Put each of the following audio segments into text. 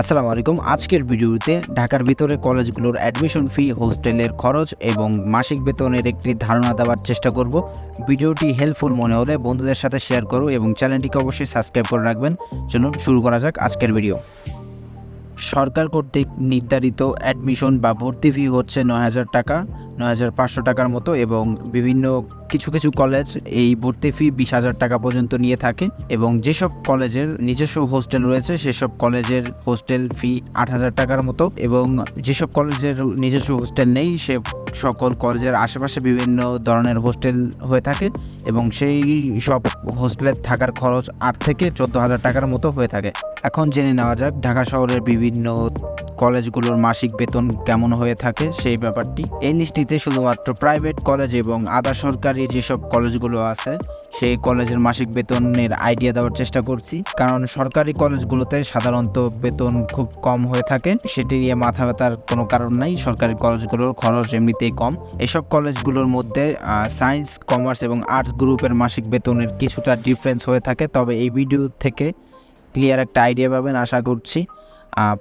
আসসালামু আলাইকুম। আজকের ভিডিওতে ঢাকার ভিতরে কলেজগুলোর অ্যাডমিশন ফি হোস্টেলের খরচ এবং মাসিক বেতনের একটি ধারণা দেওয়ার চেষ্টা করব। ভিডিওটি হেল্পফুল মনে হলে বন্ধুদের সাথে শেয়ার করো এবং চ্যানেলটিকে অবশ্যই সাবস্ক্রাইব করে রাখবেন। চলুন শুরু করা যাক আজকের ভিডিও সরকার কর্তৃক নির্ধারিত অ্যাডমিশন বা ভর্তি ফি হচ্ছে নয় হাজার টাকা, নয় হাজার পাঁচশো টাকার মতো এবং বিভিন্ন কিছু কিছু কলেজ এই ভর্তি ফি বিশ হাজার টাকা পর্যন্ত নিয়ে থাকে এবং যেসব কলেজের নিজস্ব হোস্টেল রয়েছে সেসব কলেজের হোস্টেল ফি আট হাজার টাকার মতো এবং যেসব কলেজের নিজস্ব হোস্টেল নেই সে সকল কলেজের আশেপাশে বিভিন্ন ধরনের হোস্টেল হয়ে থাকে এবং সেই সব হোস্টেলে থাকার খরচ আট থেকে চোদ্দ হাজার টাকার মতো হয়ে থাকে। এখন জেনে নেওয়া যাক ঢাকা শহরের বিভিন্ন কলেজগুলোর মাসিক বেতন কেমন হয়ে থাকে সেই ব্যাপারটি। এই লিস্টটিতে শুধুমাত্র প্রাইভেট কলেজ এবং আধা সরকারি যেসব কলেজগুলো আছে সেই কলেজের মাসিক বেতনের আইডিয়া দেওয়ার চেষ্টা করছি। কারণ সরকারি কলেজগুলোতে সাধারণত বেতন খুব কম হয়ে থাকে। সেটি নিয়ে মাথা ব্যথার কোনো কারণ নাই। সরকারি কলেজগুলোর খরচ এমনিতেই কম। এসব কলেজগুলোর মধ্যে সায়েন্স কমার্স এবং আর্টস গ্রুপের মাসিক বেতনের কিছুটা ডিফারেন্স হয়ে থাকে। তবে এই ভিডিও থেকে ক্লিয়ার একটা আইডিয়া পাবেন, আশা করছি।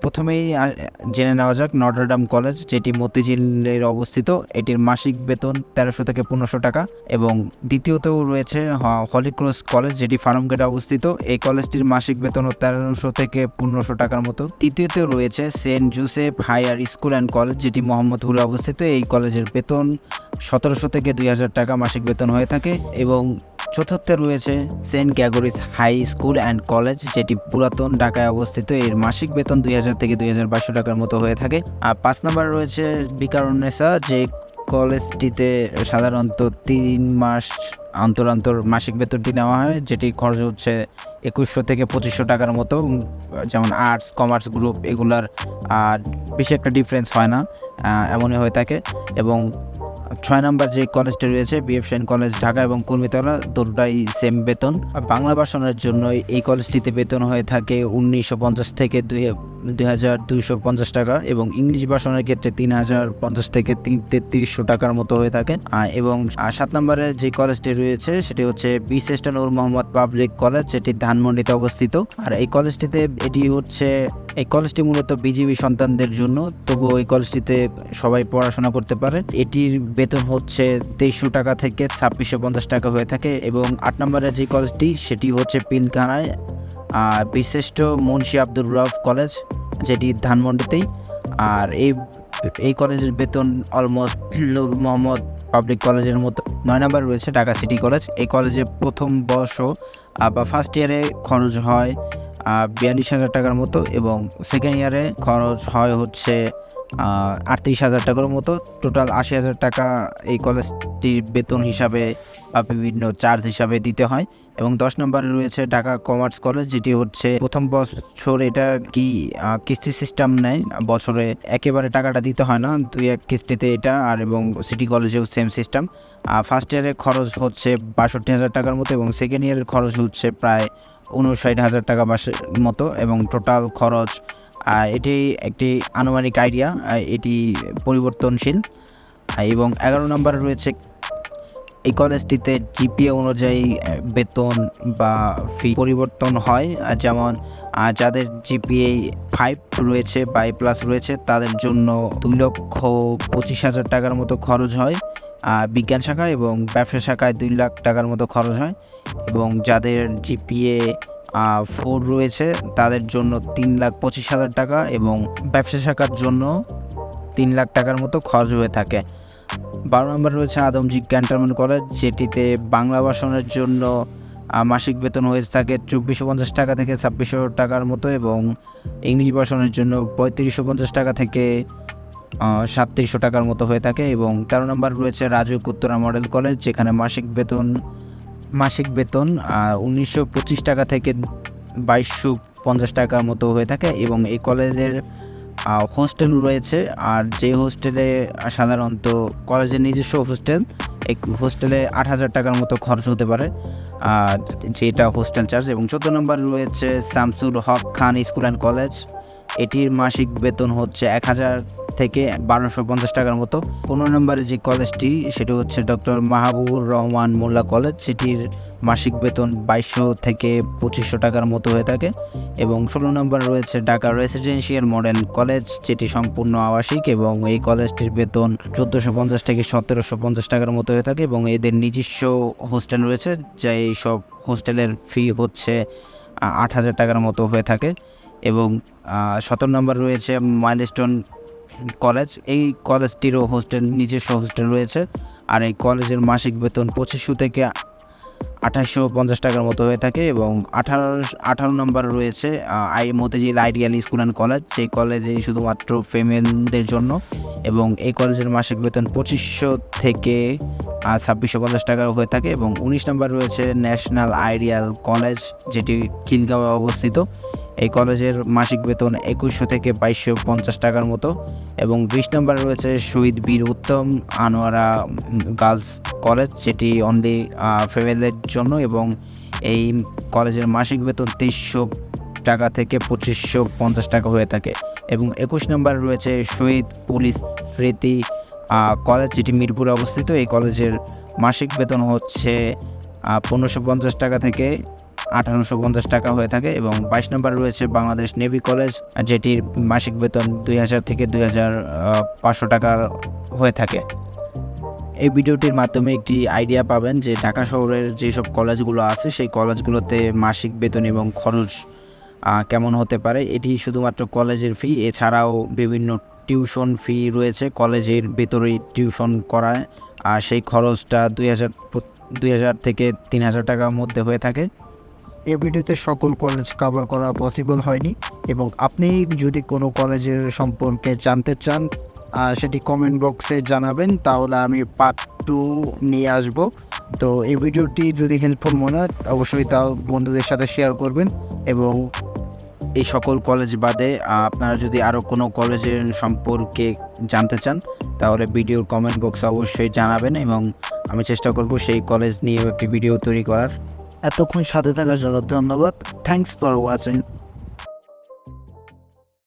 প্রথমেই জেনে নেওয়া যাক নটরডাম কলেজ, যেটি মতিঝিলের অবস্থিত, এটির মাসিক বেতন তেরোশো থেকে পনেরোশো টাকা এবং দ্বিতীয়তেও রয়েছে হলিক্রস কলেজ, যেটি ফার্মগেটে অবস্থিত। এই কলেজটির মাসিক বেতন তেরোশো থেকে পনেরোশো টাকার মতো। তৃতীয়তে রয়েছে, saint Joseph higher school and college, যেটি মোহাম্মদপুরে অবস্থিত। এই কলেজের বেতন সতেরোশো থেকে দুই হাজার টাকা মাসিক বেতন হয়ে থাকে এবং চতুর্থে রয়েছে saint Gregory's high school and college, যেটি পুরাতন ঢাকায় অবস্থিত। এর মাসিক বেতন দুই হাজার থেকে দুই হাজার টাকার মতো হয়ে থাকে। আর পাঁচ নম্বর রয়েছে বিকারুন্নেসা যে কলেজটিতে সাধারণত তিন মাস অন্তর অন্তর মাসিক বেতনটি নেওয়া হয়, যেটি খরচ হচ্ছে একুশশো থেকে পঁচিশশো টাকার মতো। যেমন আর্টস, কমার্স গ্রুপ এগুলার আর বেশি একটা ডিফারেন্স হয় না এমনই হয়ে থাকে। এবং ছয় নম্বর যে কলেজটি রয়েছে বিএফ সেন কলেজ ঢাকা এবং কর্মীতলা, দুটাই সেম বেতন। বাংলা ভাষণের জন্য এই কলেজটিতে বেতন হয়ে থাকে উনিশশো পঞ্চাশ থেকে দুই হাজার দুইশো পঞ্চাশ টাকা এবং ইংলিশ ভাষণের ক্ষেত্রে তিন হাজার পঞ্চাশ থেকে তিন তেত্রিশশো টাকার মতো হয়ে থাকে। এবং সাত নম্বরে যে কলেজটি রয়েছে, সেটি হচ্ছে বিশেষটা নূর মোহাম্মদ পাবলিক কলেজ, যেটি ধানমন্ডিতে অবস্থিত। আর এই কলেজটিতে এটি হচ্ছে এই কলেজটি মূলত বিজিবি সন্তানদের জন্য, তবুও এই কলেজটিতে সবাই পড়াশোনা করতে পারে। এটির বেতন হচ্ছে তেইশশো টাকা থেকে ছাব্বিশশো পঞ্চাশ টাকা হয়ে থাকে এবং আট নম্বরের যে কলেজটি, সেটি হচ্ছে পিলখানায় বিশিষ্ট মুন্সি আব্দুর রফ কলেজ, যেটি ধানমন্ডিতেই। আর এই এই কলেজের বেতন অলমোস্ট নূর মোহাম্মদ পাবলিক কলেজের মতো নয় নম্বর রয়েছে ঢাকা সিটি কলেজ। এই কলেজে প্রথম বর্ষ বা ফার্স্ট ইয়ারে খরচ হয় বিয়াল্লিশ হাজার টাকার মতো এবং সেকেন্ড ইয়ারে খরচ হয় হচ্ছে আটত্রিশ হাজার টাকার মতো। টোটাল আশি হাজার টাকা এই কলেজটির বেতন হিসাবে বা বিভিন্ন চার্জ হিসাবে দিতে হয়। এবং দশ নম্বরে রয়েছে ঢাকা কমার্স কলেজ যেটি হচ্ছে প্রথম বছর এটা কি কিস্তি সিস্টেম নেয়। বছরে একেবারে টাকাটা দিতে হয় না, দুই এক কিস্তিতে এটা আর এবং সিটি কলেজেও সেম সিস্টেম ফার্স্ট ইয়ারের খরচ হচ্ছে বাষট্টি হাজার টাকার মতো এবং সেকেন্ড ইয়ারের খরচ হচ্ছে প্রায় উনষাট হাজার টাকা বাসের মতো এবং টোটাল খরচ এটি একটি আনুমানিক আইডিয়া এটি পরিবর্তনশীল। এবং এগারো নম্বরে রয়েছে এই কলেজটিতে জিপিএ অনুযায়ী বেতন বা ফি পরিবর্তন হয়। যেমন যাদের জিপিএ ফাইভ রয়েছে বা প্লাস রয়েছে, তাদের জন্য দুই লক্ষ পঁচিশ হাজার টাকার মতো খরচ হয়। বিজ্ঞান শাখা এবং ব্যবসা শাখায় দুই লাখ টাকার মতো খরচ হয় এবং যাদের জিপিএ ফোর রয়েছে, তাদের জন্য তিন লাখ পঁচিশ হাজার টাকা এবং ব্যবসা শাখার জন্য তিন লাখ টাকার মতো খরচ হয়ে থাকে। বারো নম্বর রয়েছে আদমজি ক্যান্টনমেন্ট কলেজ, যেটিতে বাংলা ভাষণের জন্য মাসিক বেতন হয়ে থাকে চব্বিশশো পঞ্চাশ টাকা থেকে ছাব্বিশশো টাকার মতো এবং ইংলিশ ভাষণের জন্য পঁয়ত্রিশশো পঞ্চাশ টাকা থেকে সাতত্রিশশো টাকার মতো হয়ে থাকে এবং তেরো নম্বর রয়েছে রাজুক উত্তরা মডেল কলেজ, যেখানে মাসিক বেতন মাসিক বেতন উনিশশো পঁচিশ টাকা থেকে বাইশশো পঞ্চাশ টাকার মতো হয়ে থাকে এবং এই কলেজের হোস্টেল রয়েছে আর যে হোস্টেলে সাধারণত কলেজের নিজস্ব হোস্টেল, এই হোস্টেলে আট হাজার টাকার মতো খরচ হতে পারে, আর যেটা হোস্টেল চার্জ এবং চোদ্দ নম্বর রয়েছে Shamsul Haque Khan school and college, এটির মাসিক বেতন হচ্ছে এক হাজার থেকে বারোশো পঞ্চাশ টাকার মতো। পনেরো নম্বরে যে কলেজটি, সেটি হচ্ছে ডক্টর মাহবুবুর রহমান মোল্লা কলেজ। সেটির মাসিক বেতন বাইশশো থেকে পঁচিশশো টাকার মতো হয়ে থাকে এবং ষোলো নম্বর রয়েছে ঢাকা রেসিডেন্সিয়াল মডেল কলেজ। যেটি সম্পূর্ণ আবাসিক এবং এই কলেজটির বেতন চোদ্দোশো পঞ্চাশ থেকে সতেরোশো পঞ্চাশ টাকার মতো হয়ে থাকে এবং এদের নিজস্ব হোস্টেল রয়েছে, যা এই সব হোস্টেলের ফি হচ্ছে আট হাজার টাকার মতো হয়ে থাকে এবং সতেরো নম্বর রয়েছে মাইলস্টোন কলেজ, এই কলেজটিরও হোস্টেল নিজস্ব হোস্টেল রয়েছে। আর এই কলেজের মাসিক বেতন পঁচিশশো থেকে আঠাশশো পঞ্চাশ টাকার মতো হয়ে থাকে এবং আঠারো আঠারো নম্বর রয়েছে I Motijheel ideal school and college সেই কলেজে শুধুমাত্র ফিমেলদের জন্য এবং এই কলেজের মাসিক বেতন পঁচিশশো থেকে ছাব্বিশশো পঞ্চাশ টাকার হয়ে থাকে এবং উনিশ নম্বর রয়েছে ন্যাশনাল আইডিয়াল কলেজ যেটি খিলগাঁওয়ে অবস্থিত। এই কলেজের মাসিক বেতন একুশশো থেকে বাইশশো পঞ্চাশ টাকার মতো এবং বিশ নম্বরে রয়েছে শহীদ বীর উত্তম আনোয়ারা গার্লস কলেজ, যেটি অনলি ফিমেলের জন্য এবং এই কলেজের মাসিক বেতন তেইশশো টাকা থেকে পঁচিশশো পঞ্চাশ টাকা হয়ে থাকে এবং একুশ নম্বরে রয়েছে শহীদ পুলিশ স্মৃতি কলেজ, যেটি মিরপুরে অবস্থিত। এই কলেজের মাসিক বেতন হচ্ছে পনেরোশো পঞ্চাশ টাকা থেকে আঠারোশো পঞ্চাশ টাকা হয়ে থাকে এবং বাইশ নম্বর রয়েছে বাংলাদেশ নেভি কলেজ যেটির মাসিক বেতন দুই হাজার থেকে দুই হাজার পাঁচশো টাকার হয়ে থাকে। এই ভিডিওটির মাধ্যমে একটি আইডিয়া পাবেন যে ঢাকা শহরের যেসব কলেজগুলো আছে, সেই কলেজগুলোতে মাসিক বেতন এবং খরচ কেমন হতে পারে? এটি শুধুমাত্র কলেজের ফি এছাড়াও বিভিন্ন টিউশন ফি রয়েছে কলেজের ভেতরেই টিউশন করায়, আর সেই খরচটা দুই হাজার দুই হাজার থেকে তিন হাজার টাকার মধ্যে হয়ে থাকে। এই ভিডিওতে সকল কলেজ কভার করা পসিবল হয়নি এবং আপনি যদি কোনো কলেজের সম্পর্কে জানতে চান সেটি কমেন্ট বক্সে জানাবেন, তাহলে আমি পার্ট টু নিয়ে আসব। তো এই ভিডিওটি যদি হেল্পফুল মনে হয়, অবশ্যই তাও বন্ধুদের সাথে শেয়ার করবেন এবং এই সকল কলেজ বাদে আপনারা যদি আরও কোনো কলেজের সম্পর্কে জানতে চান, তাহলে ভিডিওর কমেন্ট বক্সে অবশ্যই জানাবেন এবং আমি চেষ্টা করব সেই কলেজ নিয়েও একটি ভিডিও তৈরি করার। এতক্ষণ সাথে থাকার জন্য ধন্যবাদ। Thanks for watching